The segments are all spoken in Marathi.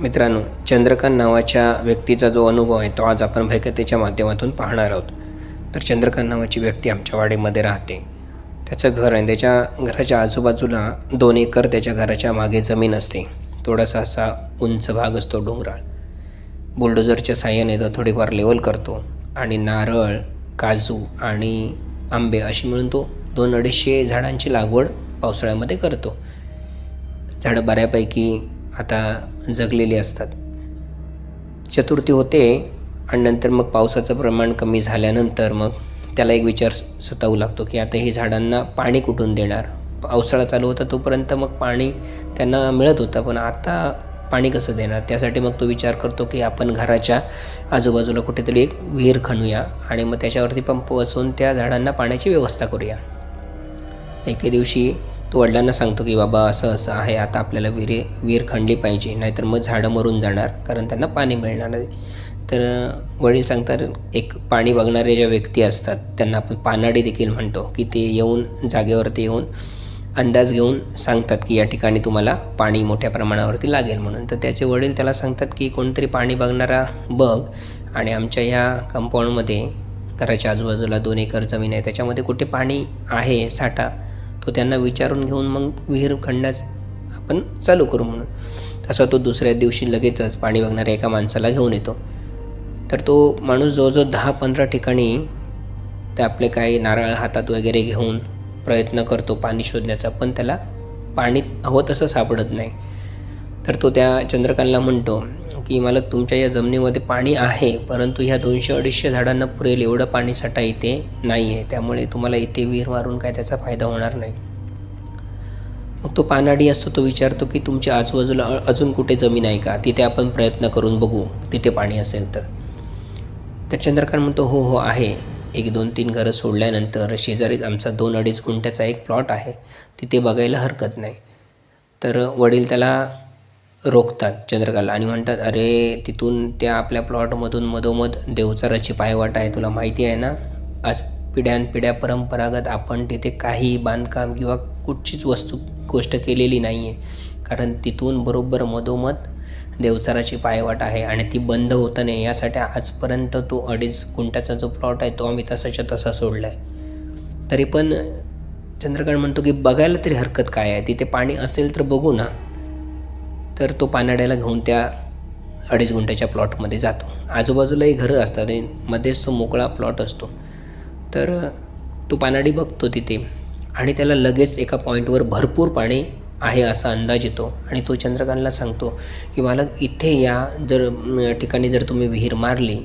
मित्रांनो चंद्रकांत नावाच्या व्यक्तीचा जो अनुभव आहे तो आज आपण भयकथेच्या माध्यमातून पाहणार आहोत. तर चंद्रकांत नावाची व्यक्ती आमच्या वाडीमध्ये राहते. त्याचं घर आहे. त्याच्या घराच्या आजूबाजूला दोन एकर त्याच्या घराच्या मागे जमीन असते. थोडासा असा उंच भाग असतो डोंगराळ. बुलडोझरच्या साह्याने तो थोडीफार लेवल करतो आणि नारळ काजू आणि आंबे अशी मिळून तो दोन अडीचशे झाडांची लागवड पावसाळ्यामध्ये करतो. झाडं बऱ्यापैकी आता जगलेली असतात. चतुर्थी होते आणि नंतर मग पावसाचं प्रमाण कमी झाल्यानंतर मग त्याला एक विचार सतावू लागतो की आता ही झाडांना पाणी कुठून देणार? पावसाळा चालू होता तोपर्यंत मग पाणी त्यांना मिळत होतं पण आता पाणी कसं देणार? त्यासाठी मग तो विचार करतो की आपण घराच्या आजूबाजूला कुठेतरी एक विहीर खणूया आणि मग त्याच्यावरती पंप बसवून त्या झाडांना पाण्याची व्यवस्था करूया. एके दिवशी तो वडिलांना सांगतो की बाबा असं असं आहे आता आपल्याला विहिरी विहीर खणली पाहिजे नाहीतर मग झाडं मरून जाणार कारण त्यांना पाणी मिळणार नाही. तर वडील सांगतात एक पाणी बघणारे ज्या व्यक्ती असतात त्यांना आपण पानाडी देखील म्हणतो की ते येऊन जागेवरती येऊन अंदाज घेऊन सांगतात की या ठिकाणी तुम्हाला पाणी मोठ्या प्रमाणावरती लागेल म्हणून. तर त्याचे वडील त्याला सांगतात की कोणतरी पाणी बघणारा बघ आणि आमच्या या कंपाऊंडमध्ये घराच्या आजूबाजूला दोन एकर जमीन आहे त्याच्यामध्ये कुठे पाणी आहे साठा तो त्यांना विचारून घेऊन मग विहीर खणण्यास आपण चालू करू म्हणून. तसा तो दुसऱ्या दिवशी लगेचच पाणी बघणाऱ्या एका माणसाला घेऊन येतो. तर तो माणूस जवळजवळ दहा पंधरा ठिकाणी ते आपले काही नारळ हातात वगैरे घेऊन प्रयत्न करतो पाणी शोधण्याचा पण त्याला पाणी हवं तसं सापडत नाही. तर तो त्या चंद्रकांतला म्हणतो की मला तुमच्या या जमिनीमध्ये पाणी आहे परंतु ह्या दोनशे अडीचशे झाडांना पुरेल एवढं पाणी साठा इथे नाही आहे त्यामुळे तुम्हाला इथे विहीर मारून काय त्याचा फायदा होणार नाही. मग तो पानाडी असतो तो विचारतो की तुमच्या आजूबाजूला अजून कुठे जमीन आहे का? तिथे आपण प्रयत्न करून बघू तिथे पाणी असेल तर. तर चंद्रकांत म्हणतो हो हो आहे. एक दोन तीन घरं सोडल्यानंतर शेजारीच आमचा दोन अडीच गुंठ्याचा एक प्लॉट आहे. तिथे बघायला हरकत नाही. तर वडील त्याला रोखतात चंद्रकाला आणि म्हणतात अरे तिथून त्या आपल्या प्लॉटमधून मधोमध देवचाराची पायवाट आहे तुला माहिती आहे ना? आज पिढ्यानपिढ्या परंपरागत आपण तिथे काही बांधकाम किंवा कुठचीच वस्तू गोष्ट केलेली नाही आहे कारण तिथून बरोबर मधोमध देवचाराची पायवाट आहे आणि ती बंद होत नाही. यासाठी आजपर्यंत तो अडीच गुंठ्याचा जो प्लॉट आहे तो आम्ही तसाच्या तसा सोडला आहे तरी पण चंद्रकांत म्हणतो की बघायला तरी हरकत काय आहे? तिथे पाणी असेल तर बघू ना. तर तो पानाड्याला घेऊन त्या अडीच गुंठ्याच्या प्लॉटमध्ये जातो. आजूबाजूलाही घरं असतात आणि मध्येच तो मोकळा प्लॉट असतो. तर तो पानाडी बघतो तिथे आणि त्याला लगेच एका पॉईंटवर भरपूर पाणी आहे असा अंदाज येतो आणि तो चंद्रकांतला सांगतो की मला इथे या जर ठिकाणी जर तुम्ही विहीर मारली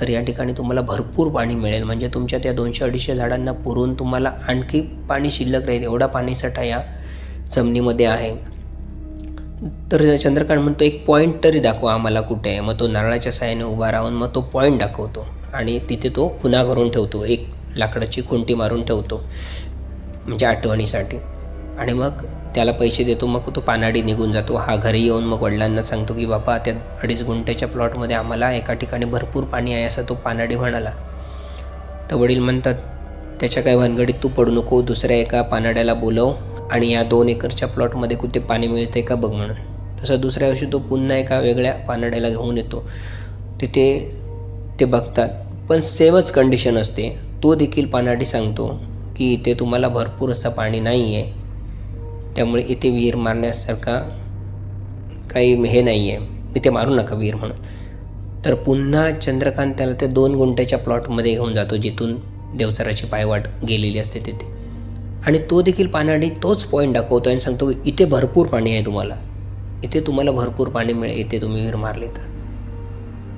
तर या ठिकाणी तुम्हाला भरपूर पाणी मिळेल. म्हणजे तुमच्या त्या दोनशे अडीचशे झाडांना पुरून तुम्हाला आणखी पाणी शिल्लक राहील. एवढा पाणीसाठा या जमिनीमध्ये आहे. तर चंद्रकांत म्हणतो एक पॉईंट तरी दाखवा आम्हाला कुठे आहे. मग तो नारळाच्या साह्याने उभा राहून मग तो पॉईंट दाखवतो आणि तिथे तो खुना करून ठेवतो एक लाकडाची खुंटी मारून ठेवतो म्हणजे आठवणीसाठी. आणि मग त्याला पैसे देतो मग तो पानाडी निघून जातो. हा घरी येऊन मग वडिलांना सांगतो की बाबा त्या अडीच गुंठ्याच्या प्लॉटमध्ये आम्हाला एका ठिकाणी भरपूर पाणी आहे असं तो पानाडी म्हणाला. तर वडील म्हणतात त्याच्या काय भानगडीत तू पडू नको दुसऱ्या एका पानाड्याला बोलव आणि या दोन एकरच्या प्लॉटमध्ये कुठे पाणी मिळते का बघ म्हणून. तसं दुसऱ्या दिवशी तो पुन्हा एका वेगळ्या पानड्याला घेऊन येतो. तिथे ते बघतात. पण सेमच कंडिशन असते. तो देखील पानाडी सांगतो की इथे तुम्हाला भरपूर असं पाणी नाही आहे त्यामुळे इथे विहीर मारण्यासारखा काही हे नाही आहे इथे मारू नका विहीर म्हणून. तर पुन्हा चंद्रकांत त्याला त्या दोन गुंठ्याच्या प्लॉटमध्ये घेऊन जातो जिथून देवचाराची पायवाट गेलेली असते तिथे. आणि तो देखील पाण्याने तोच पॉईंट दाखवतो आणि सांगतो की इथे भरपूर पाणी आहे तुम्हाला. इथे तुम्हाला भरपूर पाणी मिळेल. इथे तुम्ही विहीर मारली तर.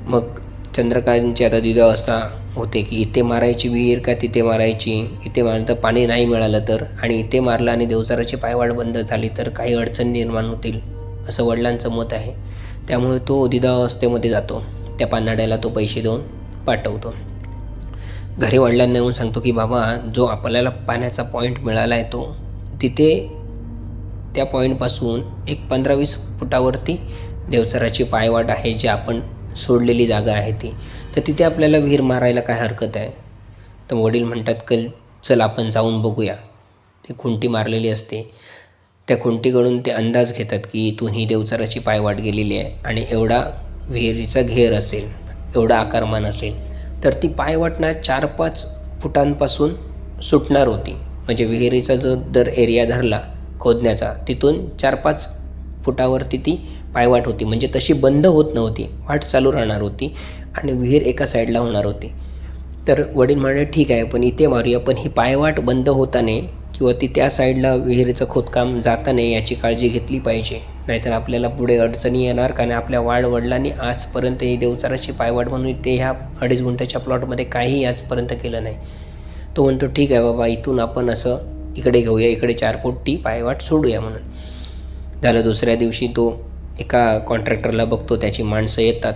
मग चंद्रकांतची आता द्विधावस्था होते की इथे मारायची विहीर का तिथे मारायची? इथे मारलं तर पाणी नाही मिळालं तर? आणि इथे मारलं आणि देवचाराची पायवाट बंद झाली तर काही अडचण निर्माण होतील असं वडिलांचं मत आहे. त्यामुळे तो द्विधावस्थेमध्ये जातो. त्या पानाड्याला तो पैसे देऊन पाठवतो. घरी वडिलांना येऊन सांगतो की बाबा जो आपल्याला पाण्याचा पॉईंट मिळाला आहे तो तिथे त्या पॉईंटपासून एक पंधरा वीस फुटावरती देवचराची पायवाट आहे जी आपण सोडलेली जागा आहे ती. तर तिथे आपल्याला विहीर मारायला काय हरकत आहे? तर वडील म्हणतात कल चल आपण जाऊन बघूया. ती खुंटी मारलेली असते. त्या खुंटीकडून ते अंदाज घेतात की इथून ही देवचराची पायवाट गेलेली आहे आणि एवढा विहिरीचा घेर असेल एवढा आकारमान असेल तर ती पायवाट ना चार पाच फुटांपासून सुटणार होती. म्हणजे विहिरीचा जो दर एरिया धरला खोदण्याचा तिथून चार पाच फुटावरती ती पायवाट होती. म्हणजे तशी बंद होत नव्हती. वाट चालू राहणार होती आणि विहीर एका साईडला होणार होती. तर वडील म्हणाले ठीक आहे पण इथे मारूया. पण ही पायवाट बंद होताने किंवा ती त्या साईडला विहिरीचं खोदकाम जाताने याची काळजी घेतली पाहिजे. नाहीतर आपल्याला पुढे अडचणी येणार कारण आपल्या वाडवडिलांनी आजपर्यंत हे देवचाराची पायवाट म्हणून ते ह्या अडीच गुंठ्याच्या प्लॉटमध्ये काहीही आजपर्यंत केलं नाही. तो म्हणतो ठीक आहे बाबा इथून आपण असं इकडे घेऊया इकडे चार फूट टी पायवाट सोडूया म्हणून. झालं दुसऱ्या दिवशी तो एका कॉन्ट्रॅक्टरला बघतो त्याची माणसं येतात.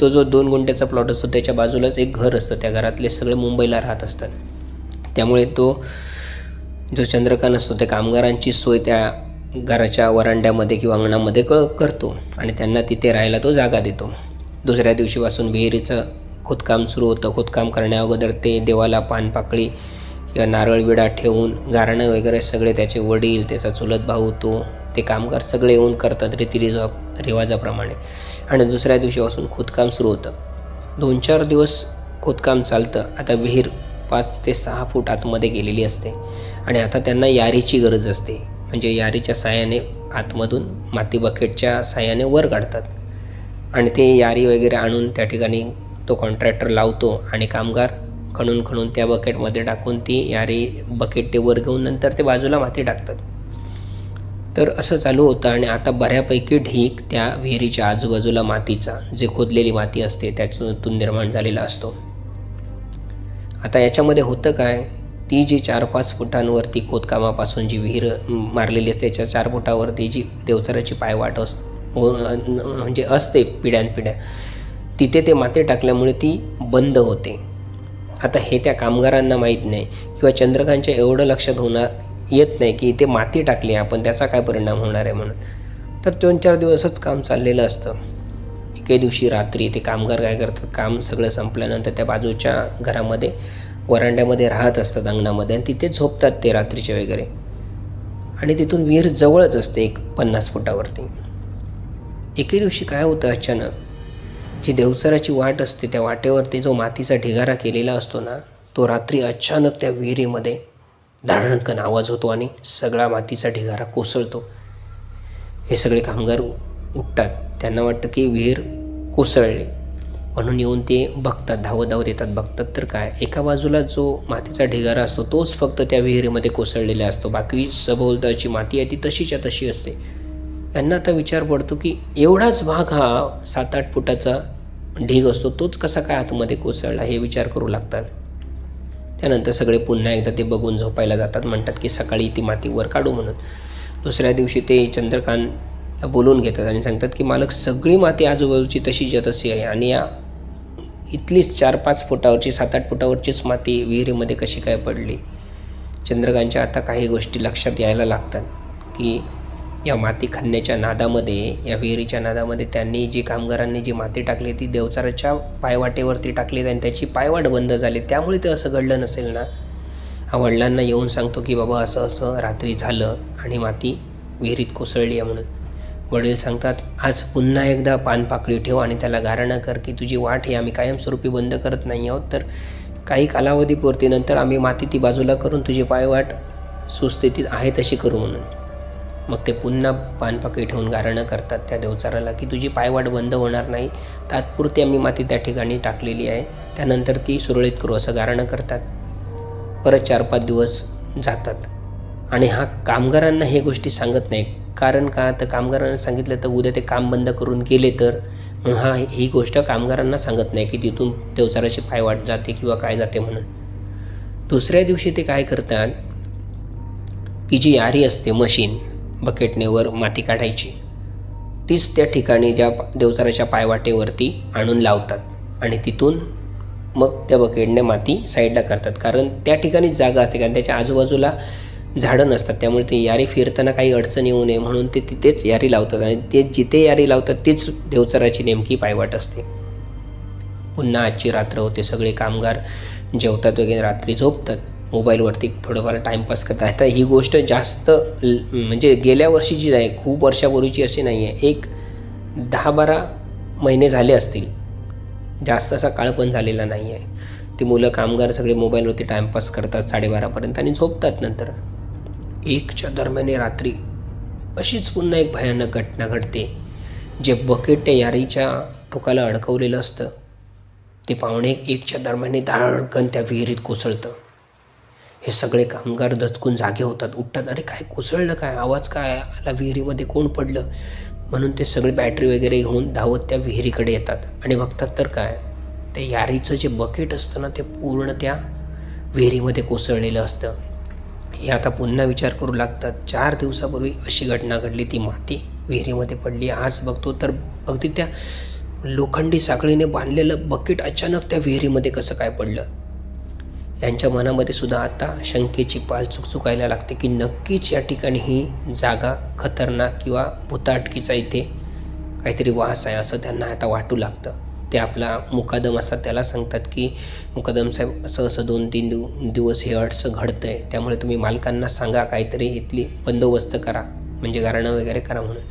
तो जो दोन गुंठ्याचा प्लॉट असतो त्याच्या बाजूलाच एक घर असतं त्या घरातले सगळे मुंबईला राहत असतात. त्यामुळे तो जो चंद्रकांत असतो त्या कामगारांची सोय त्या घराच्या वरांड्यामध्ये किंवा अंगणामध्ये क करतो आणि त्यांना तिथे राहायला तो जागा देतो. दुसऱ्या दिवशीपासून विहिरीचं खोदकाम सुरू होतं. खोदकाम करण्याअगोदर ते देवाला पानपाकळी किंवा नारळ विडा ठेवून गारणं वगैरे सगळे त्याचे वडील त्याचा चुलत भाऊ तो ते कामगार सगळे येऊन करतात रीतिरिजा रिवाजाप्रमाणे. आणि दुसऱ्या दिवशीपासून खोदकाम सुरू होतं. दोन चार दिवस खोदकाम चालतं. आता विहीर पाच ते सहा फूट आतमध्ये गेलेली असते. आणि आता त्यांना यारीची गरज असते. म्हणजे यारीच्या साह्याने आतमधून माती बकेटच्या साह्याने वर काढतात. आणि ते यारी वगैरे आणून त्या ठिकाणी तो कॉन्ट्रॅक्टर लावतो आणि कामगार खणून खणून त्या बकेटमध्ये टाकून ती यारी बकेट ते वर घेऊन नंतर ते बाजूला माती टाकतात. तर असं चालू होतं आणि आता बऱ्यापैकी ढीक त्या विहिरीच्या आजूबाजूला मातीचा जे खोदलेली माती असते त्याच्यातून निर्माण झालेला असतो. आता याच्यामध्ये होतं काय? ती जी चार पाच फुटांवरती खोदकामापासून जी विहीर मारलेली असते त्याच्या चार फुटावरती जी देवचराची पायवाट अस हो, म्हणजे असते पिढ्यानपिढ्या तिथे ते माती टाकल्यामुळे ती बंद होते. आता हे त्या कामगारांना माहीत नाही किंवा चंद्रकांतच्या एवढं लक्षात होणार येत नाही की इथे माती टाकली आपण त्याचा काय परिणाम होणार आहे म्हणून. तर दोन चार दिवसच काम चाललेलं असतं. एके दिवशी रात्री ते कामगार काय करतात काम सगळं संपल्यानंतर त्या बाजूच्या घरामध्ये वरांड्यामध्ये राहत असतात अंगणामध्ये आणि तिथे झोपतात ते रात्रीचे वगैरे. आणि तिथून विहीर जवळच असते एक पन्नास फुटावरती. एके दिवशी काय होतं अचानक जी देवचराची वाट असते त्या वाटेवरती जो मातीचा ढिगारा केलेला असतो ना तो रात्री अचानक त्या विहिरीमध्ये धाडणकन आवाज होतो आणि सगळा मातीचा ढिगारा कोसळतो. हे सगळे कामगार उठतात. त्यांना वाटतं की विहीर कोसळली. म्हणून येऊन ते बघतात धावत धावत येतात. बघतात तर काय? एका बाजूला जो मातीचा ढिगारा असतो तोच फक्त त्या विहिरीमध्ये कोसळलेला असतो. बाकी सभोवताची माती आहे ती तशीच्या तशी असते. यांना आता विचार पडतो की एवढाच भाग हा सात आठ फुटाचा ढीग असतो तोच कसा काय आतमध्ये कोसळला हे विचार करू लागतात. त्यानंतर सगळे पुन्हा एकदा ते बघून झोपायला जातात. म्हणतात की सकाळी ती माती वर काढू म्हणून. दुसऱ्या दिवशी ते चंद्रकांत बोलून घेतात आणि सांगतात की मालक सगळी माती आजूबाजूची तशीच्या तशी आहे आणि या इथलीच चार पाच फुटावरची सात आठ फुटावरचीच माती विहिरीमध्ये कशी काय पडली? चंद्रकांतच्या आता काही गोष्टी लक्षात यायला लागतात की या माती खणण्याच्या नादामध्ये या विहिरीच्या नादामध्ये त्यांनी जी कामगारांनी जी माती टाकली ती देवचाराच्या पायवाटेवरती टाकली आणि त्याची पायवाट बंद झाली. त्यामुळे ते असं घडलं नसेल ना? हा वडिलांना येऊन सांगतो की बाबा असं असं रात्री झालं आणि माती विहिरीत कोसळली आहे म्हणून. वडील सांगतात आज पुन्हा एकदा पानपाकळी ठेव आणि त्याला गारणं कर की तुझी वाट ही आम्ही कायमस्वरूपी बंद करत नाही आहोत. तर काही कालावधीपुरती नंतर आम्ही माती ती बाजूला करून तुझी पायवाट सुस्थितीत आहे तशी करू म्हणून. मग ते पुन्हा पानपाकळी ठेवून गारणं करतात. त्या देवचाराला की तुझी पायवाट बंद होणार नाही. तात्पुरती आम्ही माती त्या ठिकाणी टाकलेली आहे. त्यानंतर ती सुरळीत करू असं गारणं करतात. परत चार पाच दिवस जातात. आणि हा कामगारांना हे गोष्टी सांगत नाही कारण का? तर कामगारांना सांगितलं तर उद्या ते काम बंद करून गेले तर? म्हणून हा ही गोष्ट कामगारांना सांगत नाही की तिथून देवचाराची पायवाट जाते किंवा काय जाते म्हणून. दुसऱ्या दिवशी ते काय करतात? की जी यारी असते मशीन बकेटनेवर माती काढायची तीच त्या ठिकाणी ज्या देवचाराच्या पायवाटेवरती आणून लावतात आणि तिथून मग त्या बकेटने माती साईडला करतात. कारण त्या ठिकाणीच जागा असते कारण त्याच्या आजूबाजूला झाडं नसतात. त्यामुळे ते यारी फिरताना काही अडचण येऊ नये म्हणून ते तिथेच यारी लावतात आणि ते जिथे यारी लावतात तीच देवचराची नेमकी पायवाट असते. पुन्हा आजची रात्र होते. सगळे कामगार जेवतात वगैरे रात्री झोपतात. मोबाईलवरती थोडंफार टाईमपास करतात. आता ही गोष्ट जास्त म्हणजे गेल्या वर्षीची आहे खूप वर्षापूर्वीची अशी नाही आहे एक दहा बारा महिने झाले असतील. जास्त असा काळ पण झालेला नाही आहे ती मुलं कामगार सगळे मोबाईलवरती टाईमपास करतात साडेबारापर्यंत आणि झोपतात नंतर. एकच्या दरम्याने रात्री अशीच पुन्हा एक भयानक घटना घडते जे बकेट त्या यारीच्या टोकाला अडकवलेलं असतं. ते पाहुणे एकच्या दरम्याने धाडकन त्या विहिरीत कोसळतं. हे सगळे कामगार दचकून जागे होतात. उठतात अरे काय कोसळलं? काय? आवाज काय? आला? विहिरीमध्ये कोण पडलं? म्हणून ते सगळे बॅटरी वगैरे घेऊन धावत त्या विहिरीकडे येतात. आणि बघतात तर काय? ते यारीचं जे बकेट असतं ना ते पूर्ण त्या विहिरीमध्ये कोसळलेलं असतं. हे आता पुन्हा विचार करू लागतात. चार दिवसापूर्वी अशी घटना घडली. ती माती विहिरीमध्ये पडली. आज बघतो तर अगदी त्या लोखंडी साखळीने बांधलेलं बकेट अचानक त्या विहिरीमध्ये कसं काय पडलं? यांच्या मनामध्ये सुद्धा आता शंकेची पाल चुकचुकायला लागते की नक्कीच या ठिकाणी ही जागा खतरनाक किंवा भुताटकीचा इथे काहीतरी वास आहे असं त्यांना आता वाटू लागतं. ते आपला मुकादम असतात त्याला सांगतात की मुकादम साहेब असं असं दोन तीन दिव दिवस हे अडसं घडतं आहे त्यामुळे तुम्ही मालकांना सांगा काहीतरी इथली बंदोबस्त करा. म्हणजे गारणं वगैरे करा म्हणून.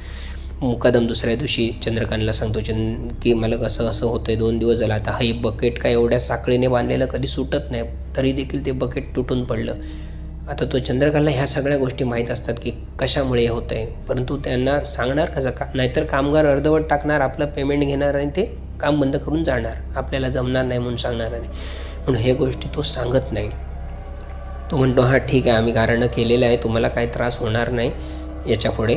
मुकादम दुसऱ्या दिवशी चंद्रकांतला सांगतो चंद की मला कसं असं होतं आहे दोन दिवस झाला. आता हे बकेट काय एवढ्या साखळीने बांधलेलं कधी सुटत नाही. तरी देखील ते बकेट तुटून पडलं. आता तो चंद्रकांतला ह्या सगळ्या गोष्टी माहीत असतात की कशामुळे हे होतं आहे परंतु त्यांना सांगणार कसं? का नाहीतर कामगार अर्धवट टाकणार आपलं पेमेंट घेणार आणि ते काम बंद करून जाणार. आपल्याला जमणार नाही म्हणून सांगणार नाही म्हणून हे गोष्टी तो सांगत नाही. तो म्हणतो हां ठीक आहे आम्ही गारणं केलेलं आहे तुम्हाला काही त्रास होणार नाही याच्यापुढे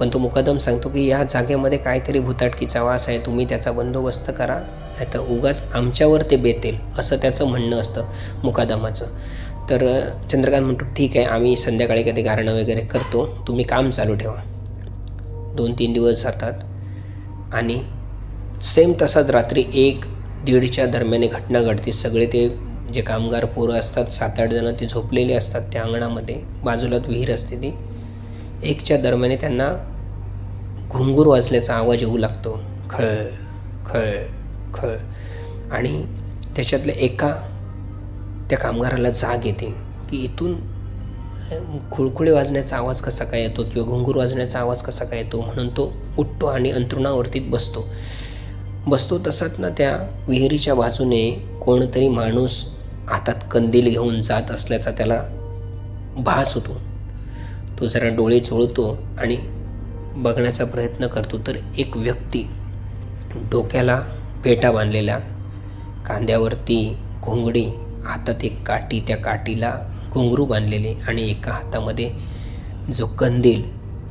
पण तो मुकादम सांगतो की या जागेमध्ये काहीतरी भुताटकीचा वास आहे तुम्ही त्याचा बंदोबस्त करा. नाही तर उगाच आमच्यावर ते बेतेल असं त्याचं म्हणणं असतं मुकादमाचं. तर चंद्रकांत म्हणतो ठीक आहे आम्ही संध्याकाळी कधी गारणं वगैरे करतो. तुम्ही काम चालू ठेवा. दोन तीन दिवस जातात. आणि सेम तसाच रात्री एक दीडच्या दरम्याने घटना घडते. सगळे ते जे कामगार पोरं असतात सात आठ जणं ते झोपलेले असतात त्या अंगणामध्ये. बाजूलाच विहीर असते ती. एकच्या दरम्याने त्यांना घुंगूर वाजल्याचा आवाज येऊ लागतो. खळ खळ खळ. आणि त्याच्यातल्या एका त्या कामगाराला जाग येते की इथून खुळखुळे वाजण्याचा आवाज कसा काय येतो किंवा घुंगूर वाजण्याचा आवाज कसा काय येतो म्हणून तो उठतो आणि अंतरुणावरती बसतो. बसतो तसाच ना त्या विहिरीच्या बाजूने कोणतरी माणूस हातात कंदील घेऊन जात असल्याचा त्याला भास होतो. तो जरा डोळे चोळतो आणि बघण्याचा प्रयत्न करतो तर एक व्यक्ती डोक्याला पेटा बांधलेला कांद्यावरती घोंगडी हातात एक काठी त्या काठीला घुंगरू बांधलेले आणि एका हातामध्ये जो कंदील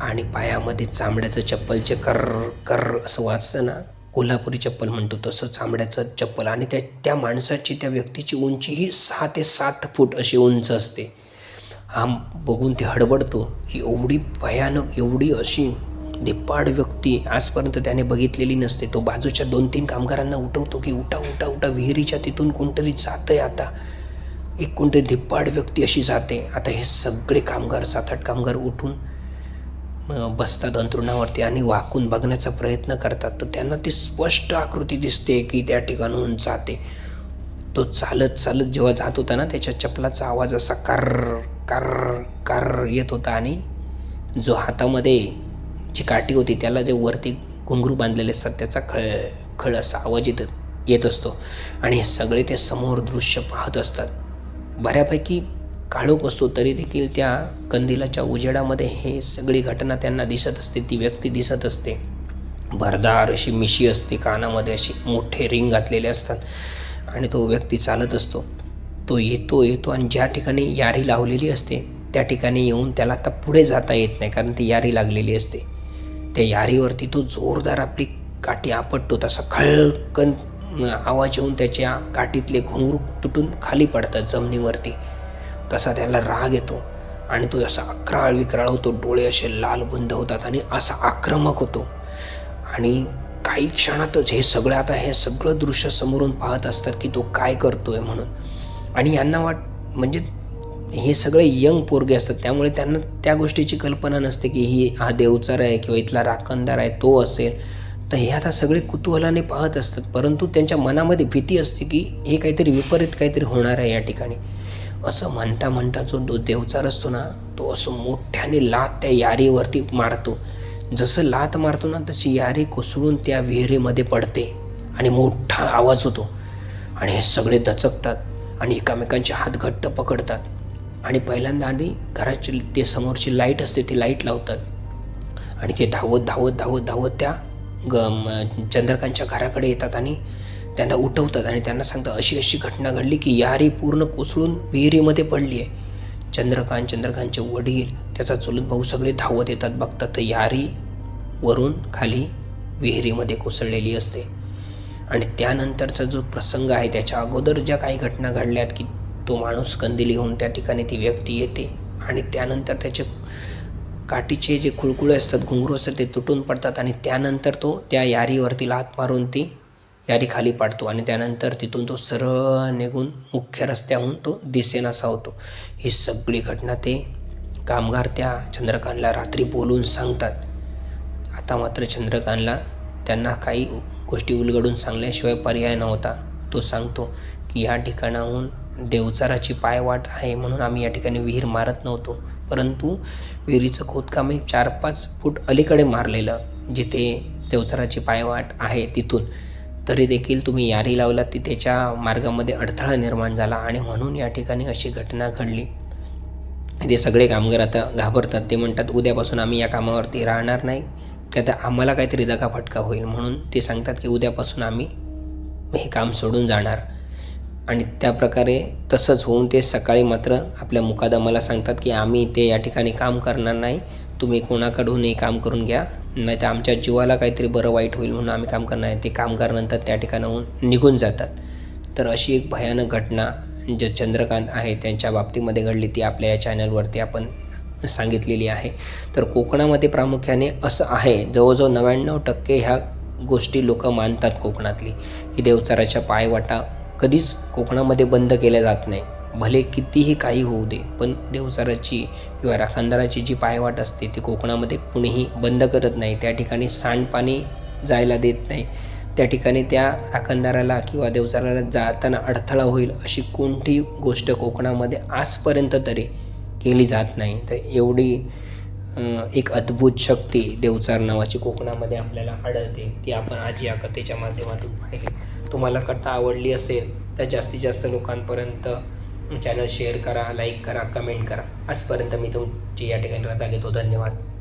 आणि पायामध्ये चांबड्याचं चप्पलचे कर कर्र कर्र असं वाचताना कोल्हापुरी चप्पल म्हणतो तसं चांबड्याचं चप्पल. आणि त्या त्या माणसाची त्या व्यक्तीची उंची ही सहा ते सात फूट अशी उंच असते. हा बघून ते हडबडतो. ही एवढी भयानक एवढी अशी धिप्पाड व्यक्ती आजपर्यंत त्याने बघितलेली नसते. तो बाजूच्या दोन तीन कामगारांना उठवतो की उठा उठा उठा विहिरीच्या तिथून कोणतरी जातंय आता. एक कोणतरी धिप्पाड व्यक्ती अशी जाते. आता हे सगळे कामगार सात आठ कामगार उठून बसतात अंथरुणावरती आणि वाकून बघण्याचा प्रयत्न करतात तर त्यांना ती स्पष्ट आकृती दिसते की त्या ठिकाणून जाते. तो चालत चालत जेव्हा जात होता ना त्याच्या चपलाचा आवाज असा कर कर कर येत होता आणि जो हातामध्ये जी काठी होती त्याला जे वरती घुंगरू बांधलेले असतात त्याचा खळ खळ असा आवाज येत येत असतो. आणि हे सगळे ते समोर दृश्य पाहत असतात. बऱ्यापैकी काळोख असतो तरी देखील त्या कंदिलाच्या उजेडामध्ये हे सगळी घटना त्यांना दिसत असते ती व्यक्ती दिसत असते. भरदार अशी मिशी असते कानामध्ये अशी मोठे रिंग घातलेले असतात आणि तो व्यक्ती चालत असतो. तो येतो येतो आणि ज्या ठिकाणी यारी लावलेली असते त्या ठिकाणी येऊन त्याला आता पुढे जाता येत नाही कारण ती यारी लागलेली असते. त्या यारीवरती तो जोरदार आपली काठी आपटतो तसा खळकन आवाज येऊन त्याच्या काठीतले घुंगरू तुटून खाली पडतात जमिनीवरती. तसा त्याला राग येतो आणि तो असा अकराळ विक्राळ होतो. डोळे असे लाल बंद होतात आणि असा आक्रमक होतो. आणि काही क्षणातच हे सगळं आता हे सगळं दृश्य समोरून पाहत असतात की तो काय करतोय म्हणून. आणि यांना वाट म्हणजे हे सगळे यंग पोरगे असतात. त्यामुळे त्यांना त्या गोष्टीची कल्पना नसते की ही हा देवचार आहे किंवा इथला राखणदार आहे तो असेल. तर हे आता सगळे कुतूहलाने पाहत असतात. परंतु त्यांच्या मनामध्ये भीती असते की हे काहीतरी विपरीत काहीतरी होणार आहे या ठिकाणी. असं म्हणता म्हणता जो दो देवचार असतो ना तो असं मोठ्याने लात त्या यारीवरती मारतो. जसं लात मारतो ना तशी यारी कोसळून त्या विहिरीमध्ये पडते आणि मोठा आवाज होतो. आणि हे सगळे दचकतात आणि एकामेकांचे हात घट्ट पकडतात. आणि पहिल्यांदा आधी घराची ते समोरची लाइट असते ती लाइट लावतात. आणि ते धावत धावत धावत धावत त्या ग चंद्रकांच्या चंद्रकांतच्या घराकडे येतात आणि त्यांना उठवतात आणि त्यांना सांगतात अशी अशी घटना घडली की यारी पूर्ण कोसळून विहिरीमध्ये पडली आहे. चंद्रकांत चंद्रकांतचे वडील त्याचा चुलत भाऊ सगळे धावत येतात बघतात तर यारी वरून खाली विहिरीमध्ये कोसळलेली असते. आणि त्यानंतरचा जो प्रसंग आहे त्याच्या अगोदर ज्या काही घटना घडल्यात की तो माणूस कंदिली होऊन त्या ठिकाणी ती व्यक्ती येते आणि त्यानंतर त्याचे काठीचे जे खुळकुळे असतात घुंगरू असतात ते तुटून पडतात आणि त्यानंतर तो त्या यारीवरती लात मारून ती यारी खाली पाडतो आणि त्यानंतर तिथून तो सरळ निघून मुख्य रस्त्याहून तो दिसेनासा होतो ही सगळी घटना ते कामगार त्या चंद्रकांतला रात्री बोलून सांगतात. आता मात्र चंद्रकांतला त्यांना काही गोष्टी उलगडून सांगल्याशिवाय पर्याय नव्हता. तो सांगतो की या ठिकाणाहून देवचाराची पायवाट आहे म्हणून आम्ही या ठिकाणी विहीर मारत नव्हतो. परंतु विहिरीचं खोदकाम चार पाच फूट अलीकडे मारलेलं जिथे देवचाराची पायवाट आहे तिथून तरी देखील तुम्ही यारी लावला ती त्याच्या मार्गामध्ये अडथळा निर्माण झाला आणि म्हणून या ठिकाणी अशी घटना घडली. ते सगळे कामगार आता घाबरतात ते म्हणतात उद्यापासून आम्ही या कामावरती राहणार नाही की आता आम्हाला काहीतरी दगाफटका होईल. म्हणून ते सांगतात की उद्यापासून आम्ही हे काम सोडून जाणार. आणि त्या प्रकारे तसंच होऊन ते सकाळी मात्र आपल्या मुकादमाला सांगतात की आम्ही ते या ठिकाणी काम करणार नाही तुम्ही कोणाकडूनही काम करून घ्या नाही तर आमच्या जीवाला काहीतरी बरं वाईट होईल म्हणून आम्ही काम करणार नाही ते कामगारनंतर त्या ठिकाणाहून निघून जातात. तर अशी एक भयानक घटना जे चंद्रकांत आहे त्यांच्या बाबतीमध्ये घडली ती आपल्या या चॅनलवरती आपण सांगितलेली आहे. तर कोकणामध्ये प्रामुख्याने असं आहे जवळजवळ नव्याण्णव टक्के ह्या गोष्टी लोक मानतात कोकणातली की देवचाराच्या पायवाटा कधीच कोकणामध्ये बंद केल्या जात नाही. भले कितीही काही होऊ दे पण देवसाराची किंवा राखणदाराची जी पायवाट असते ती कोकणामध्ये कुणीही बंद करत नाही. त्या ठिकाणी सांडपाणी जायला देत नाही. त्या ठिकाणी त्या राखणदाराला किंवा देवचाराला जाताना अडथळा होईल अशी कोणतीही गोष्ट कोकणामध्ये आजपर्यंत तरी केली जात नाही. तर एवढी एक अद्भुत शक्ती देवचार नावाची कोकणामध्ये आपल्याला आढळते. ती आपण आज या कथेच्या माध्यमातून पाहिली. तुम्हाला कथा आवडली असेल तर जास्तीत जास्त लोकांपर्यंत चॅनल शेअर करा लाईक करा कमेंट करा. आजपर्यंत मी तुमची या ठिकाणी रजा घेतो. धन्यवाद.